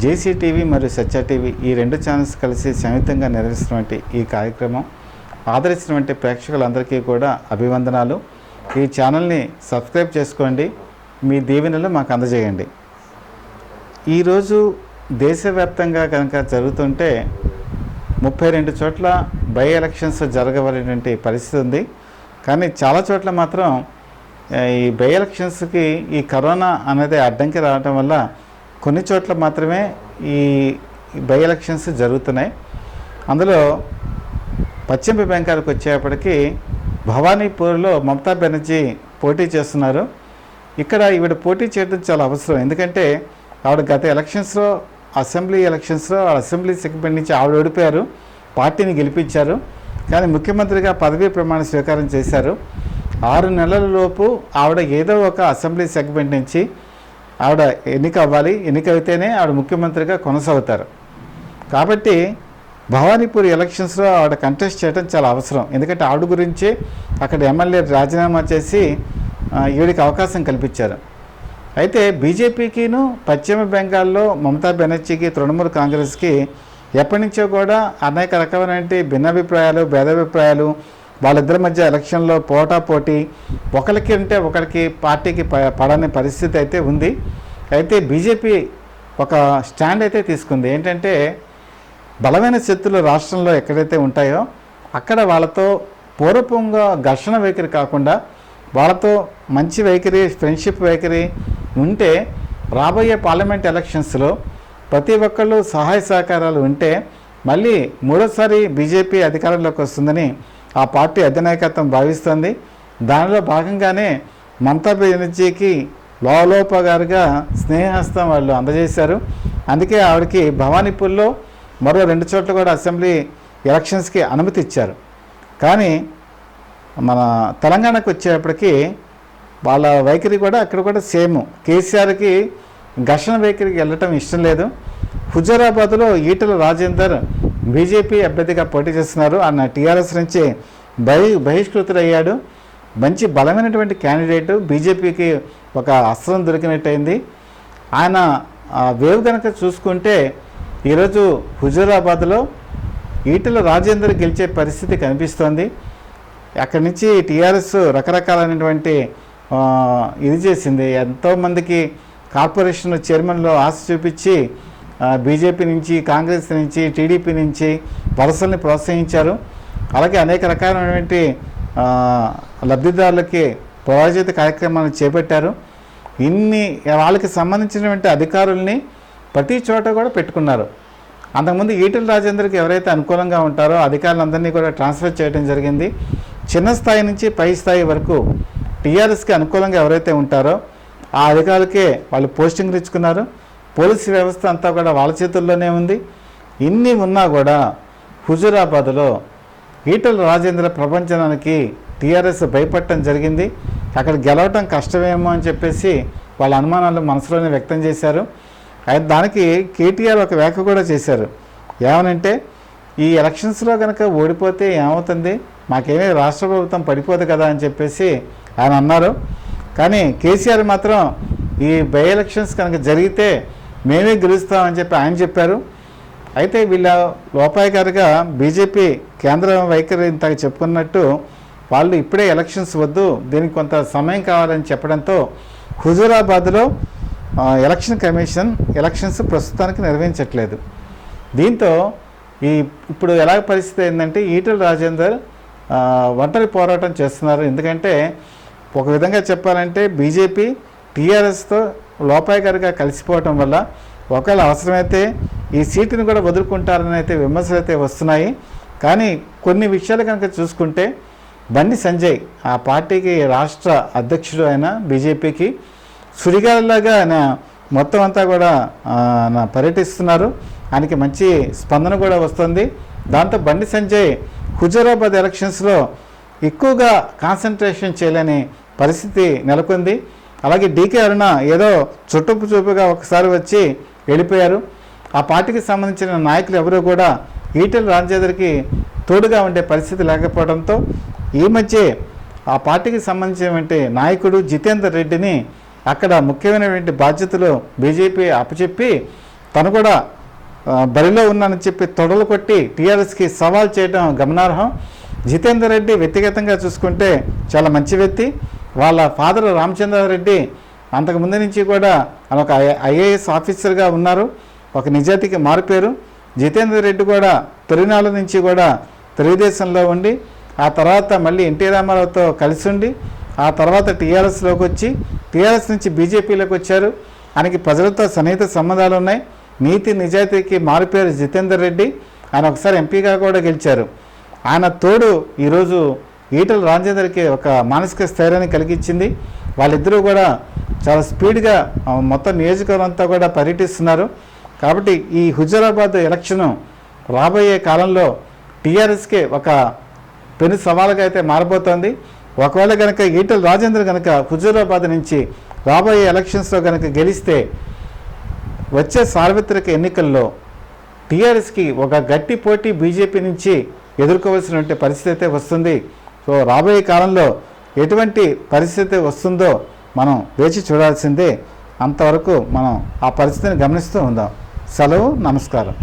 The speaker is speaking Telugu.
జేసీ టీవీ మరియు సత్య టీవీ ఈ రెండు ఛానల్స్ కలిసి సంయుక్తంగా నిర్వహిస్తున్నటువంటి ఈ కార్యక్రమం. ఆదరిస్తున్నటువంటి ప్రేక్షకులందరికీ కూడా అభివందనాలు. ఈ ఛానల్ని సబ్స్క్రైబ్ చేసుకోండి. మీ దీవెనలు మాకు అందజేయండి. ఈరోజు దేశవ్యాప్తంగా కనుక జరుగుతుంటే ముప్పై రెండు చోట్ల బై ఎలక్షన్స్ జరగవలసినటువంటి పరిస్థితి ఉంది. కానీ చాలా చోట్ల మాత్రం ఈ బై ఎలక్షన్స్కి ఈ కరోనా అనేది అడ్డంకి రావటం వల్ల కొన్ని చోట్ల మాత్రమే ఈ బై ఎలక్షన్స్ జరుగుతున్నాయి. అందులో పశ్చిమ బెంగాల్కి వచ్చేప్పటికీ భవానీపూర్లో మమతా బెనర్జీ పోటీ చేస్తున్నారు. ఇక్కడ ఈవిడ పోటీ చేయడం చాలా అవసరం. ఎందుకంటే ఆవిడ గత ఎలక్షన్స్లో అసెంబ్లీ ఎలక్షన్స్లో అసెంబ్లీ సెగ్మెంట్ నుంచి ఆవిడ ఓడిపోయారు. పార్టీని గెలిపించారు. కానీ ముఖ్యమంత్రిగా పదవీ ప్రమాణ స్వీకారం చేశారు. ఆరు నెలల లోపు ఆవిడ ఏదో ఒక అసెంబ్లీ సెగ్మెంట్ నుంచి ఆవిడ ఎన్నిక అవ్వాలి ఎన్నిక అయితేనే ఆవిడ ముఖ్యమంత్రిగా కొనసాగుతారు. కాబట్టి భవానీపూర్ ఎలక్షన్స్లో ఆవిడ కంటెస్ట్ చేయడం చాలా అవసరం. ఎందుకంటే ఆవిడ గురించి అక్కడ ఎమ్మెల్యే రాజీనామా చేసి ఈవిడికి అవకాశం కల్పించారు. అయితే బీజేపీకిను పశ్చిమ బెంగాల్లో మమతా బెనర్జీకి తృణమూల్ కాంగ్రెస్కి ఎప్పటి నుంచో కూడా అనేక రకమైన భిన్నాభిప్రాయాలు భేదాభిప్రాయాలు వాళ్ళిద్దరి మధ్య ఎలక్షన్లో పోటా పోటీ ఒకరికి అంటే ఒకరికి పార్టీకి ప- పడని పరిస్థితి అయితే ఉంది. అయితే బీజేపీ ఒక స్టాండ్ అయితే తీసుకుంది. ఏంటంటే బలమైన శక్తులు రాష్ట్రంలో ఎక్కడైతే ఉంటాయో అక్కడ వాళ్ళతో పూర్వపంగా ఘర్షణ వైఖరి కాకుండా వాళ్ళతో మంచి వైఖరి ఫ్రెండ్షిప్ వైఖరి ఉంటే రాబోయే పార్లమెంట్ ఎలక్షన్స్లో ప్రతి ఒక్కళ్ళు సహాయ సహకారాలు ఉంటే మళ్ళీ మూడోసారి బీజేపీ అధికారంలోకి వస్తుందని ఆ పార్టీ అధినాయకత్వం భావిస్తుంది. దానిలో భాగంగానే మమతా బెనర్జీకి లోలోపగారుగా స్నేహస్తం వాళ్ళు అందజేశారు. అందుకే ఆవిడకి భవానీపూర్లో మరో రెండు చోట్ల కూడా అసెంబ్లీ ఎలక్షన్స్కి అనుమతి ఇచ్చారు. కానీ మన తెలంగాణకు వచ్చేప్పటికి వాళ్ళ వైఖరి కూడా అక్కడ కూడా సేమ్. కేసీఆర్కి ఘర్షణ వైఖరికి వెళ్ళటం ఇష్టం లేదు. హుజరాబాద్లో ఈటల రాజేందర్ బీజేపీ అభ్యర్థిగా పోటీ చేస్తున్నారు. ఆయన టీఆర్ఎస్ నుంచి బహి బహిష్కృతుడయ్యాడు. మంచి బలమైనటువంటి క్యాండిడేటు. బీజేపీకి ఒక అస్త్రం దొరికినట్టయింది. ఆయన వేవ్ కనుక చూసుకుంటే ఈరోజు హుజూరాబాద్లో ఈటల రాజేందర్ గెలిచే పరిస్థితి కనిపిస్తోంది. అక్కడి నుంచి టీఆర్ఎస్ రకరకాలైనటువంటి ఇది చేసింది. ఎంతోమందికి కార్పొరేషన్ చైర్మన్లో ఆశ చూపించి బీజేపీ నుంచి కాంగ్రెస్ నుంచి టీడీపీ నుంచి వలసల్ని ప్రోత్సహించారు. అలాగే అనేక రకాలైనటువంటి లబ్ధిదారులకి ప్రాయోజిత కార్యక్రమాలు చేపట్టారు. ఇన్ని వాళ్ళకి సంబంధించినటువంటి అధికారుల్ని ప్రతి చోట కూడా పెట్టుకున్నారు. అంతకుముందు ఈటల రాజేందర్కి ఎవరైతే అనుకూలంగా ఉంటారో అధికారులందరినీ కూడా ట్రాన్స్ఫర్ చేయడం జరిగింది. చిన్న స్థాయి నుంచి పై స్థాయి వరకు టీఆర్ఎస్కి అనుకూలంగా ఎవరైతే ఉంటారో ఆ అధికారులకే వాళ్ళు పోస్టింగ్లు ఇచ్చుకున్నారు. పోలీసు వ్యవస్థ అంతా కూడా వాళ్ళ చేతుల్లోనే ఉంది. ఇన్ని ఉన్నా కూడా హుజూరాబాద్లో ఈటల రాజేంద్ర ప్రపంచానికి టీఆర్ఎస్ భయపడటం జరిగింది. అక్కడ గెలవటం కష్టమేమో అని చెప్పేసి వాళ్ళ అనుమానాలు మనసులోనే వ్యక్తం చేశారు. అయితే దానికి కేటీఆర్ ఒక వ్యాఖ్య కూడా చేశారు. ఏమనంటే ఈ ఎలక్షన్స్లో కనుక ఓడిపోతే ఏమవుతుంది? మాకేమీ రాష్ట్ర ప్రభుత్వం పడిపోదు కదా అని చెప్పేసి ఆయన అన్నారు. కానీ కేసీఆర్ మాత్రం ఈ బై ఎలక్షన్స్ కనుక జరిగితే మేమే గెలుస్తామని చెప్పి ఆయన చెప్పారు. అయితే వీళ్ళ లోపాయకారిగా బీజేపీ కేంద్ర వైఖరి ఇంతకు చెప్పుకున్నట్టు వాళ్ళు ఇప్పుడే ఎలక్షన్స్ వద్దు దీనికి కొంత సమయం కావాలని చెప్పడంతో హుజూరాబాద్లో ఎలక్షన్ కమిషన్ ఎలక్షన్స్ ప్రస్తుతానికి నిర్వహించట్లేదు. దీంతో ఈ ఇప్పుడు ఎలా పరిస్థితి ఏంటంటే ఈటల రాజేందర్ ఒంటరి పోరాటం చేస్తున్నారు. ఎందుకంటే ఒక విధంగా చెప్పాలంటే బీజేపీ టీఆర్ఎస్తో లోపాయగారిగా కలిసిపోవటం వల్ల ఒకవేళ అవసరమైతే ఈ సీటుని కూడా వదులుకుంటారని అయితే విమర్శలు అయితే వస్తున్నాయి. కానీ కొన్ని విషయాలు కనుక చూసుకుంటే బండి సంజయ్ ఆ పార్టీకి రాష్ట్ర అధ్యక్షుడు అయిన బీజేపీకి సుడిగాలిలాగా ఆయన మొత్తం అంతా కూడా పర్యటిస్తున్నారు. ఆయనకి మంచి స్పందన కూడా వస్తుంది. దాంతో బండి సంజయ్ హుజూరాబాద్ ఎలక్షన్స్లో ఎక్కువగా కాన్సన్ట్రేషన్ చేయలేని పరిస్థితి నెలకొంది. అలాగే డీకే అరుణ ఏదో చుట్టపు చూపుగా ఒకసారి వచ్చి వెళ్ళిపోయారు. ఆ పార్టీకి సంబంధించిన నాయకులు ఎవరూ కూడా ఈటెల రాజేందర్కి తోడుగా ఉండే పరిస్థితి లేకపోవడంతో ఈ మధ్య ఆ పార్టీకి సంబంధించినటువంటి నాయకుడు జితేందర్ రెడ్డిని అక్కడ ముఖ్యమైనటువంటి బాధ్యతలు బీజేపీ అప్పచెప్పి తను కూడా బరిలో ఉన్నానని చెప్పి తొడలు కొట్టి టీఆర్ఎస్కి సవాల్ చేయడం గమనార్హం. జితేందర్ రెడ్డి వ్యక్తిగతంగా చూసుకుంటే చాలా మంచి వ్యక్తి. వాళ్ళ ఫాదర్ రామచంద్రారెడ్డి అంతకు ముందు నుంచి కూడా ఆయన ఒక ఐఏఎస్ ఆఫీసర్గా ఉన్నారు. ఒక నిజాతికి మారిపోయారు జితేందర్ రెడ్డి కూడా తొలినాళ్ళ నుంచి కూడా తెలుగుదేశంలో ఉండి ఆ తర్వాత మళ్ళీ ఎన్టీ రామారావుతో కలిసి ఉండి ఆ తర్వాత టీఆర్ఎస్లోకి వచ్చి టీఆర్ఎస్ నుంచి బీజేపీలోకి వచ్చారు. ఆయనకి ప్రజలతో సన్నిహిత సంబంధాలు ఉన్నాయి. నీతి నిజాయితీకి మారిపోయారు జితేందర్ రెడ్డి. ఆయన ఒకసారి ఎంపీగా కూడా గెలిచారు. ఆయన తోడు ఈరోజు ఈటల రాజేందర్కి ఒక మానసిక స్థైర్యాన్ని కలిగించింది. వాళ్ళిద్దరూ కూడా చాలా స్పీడ్గా మొత్తం నియోజకవర్గం అంతా కూడా పర్యటిస్తున్నారు. కాబట్టి ఈ హుజరాబాద్ ఎలక్షను రాబోయే కాలంలో టీఆర్ఎస్కే ఒక పెను సవాలుగా అయితే మారబోతోంది. ఒకవేళ కనుక ఈటల రాజేంద్ర కనుక హుజూరాబాద్ నుంచి రాబోయే ఎలక్షన్స్లో కనుక గెలిస్తే వచ్చే సార్వత్రిక ఎన్నికల్లో టీఆర్ఎస్కి ఒక గట్టి పోటీ బీజేపీ నుంచి ఎదుర్కోవాల్సినటువంటి పరిస్థితి అయితే వస్తుంది. సో రాబోయే కాలంలో ఎటువంటి పరిస్థితి వస్తుందో మనం వేచి చూడాల్సిందే. అంతవరకు మనం ఆ పరిస్థితిని గమనిస్తూ ఉందాం. సెలవు నమస్కారం.